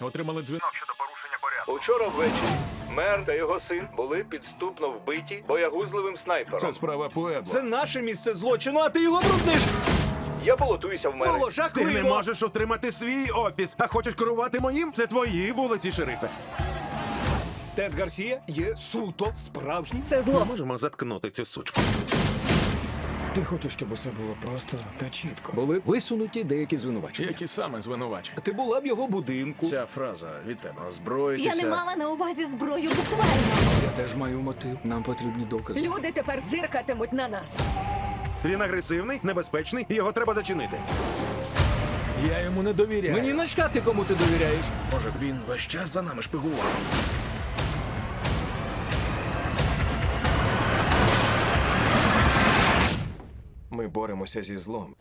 Отримали дзвінок щодо порушення порядку. Учора ввечері мер та його син були підступно вбиті боягузливим снайпером. Це справа Пуебло. Це наше місце злочину, а ти його брудниш. Я балотуюся в мери. Було Ти жахливо. не можеш утримати свій офіс, а хочеш керувати моїм? Це твої вулиці, шерифе. Тед Гарсія є суто справжній. Це зло. Можемо заткнути цю сучку. Ти хочеш, щоб усе було просто та чітко. Були б висунуті деякі звинувачення. Які саме звинувачення? Ти була б його будинку. Ця фраза від тебе озброїтися. Я не мала на увазі зброю буквально. Я теж маю мотив. Нам потрібні докази. Люди тепер зиркатимуть на нас. Він агресивний, небезпечний, і його треба зачинити. Я йому не довіряю. Мені начкати, кому ти довіряєш. Може, він весь час за нами шпигував. Ми боремося зі злом.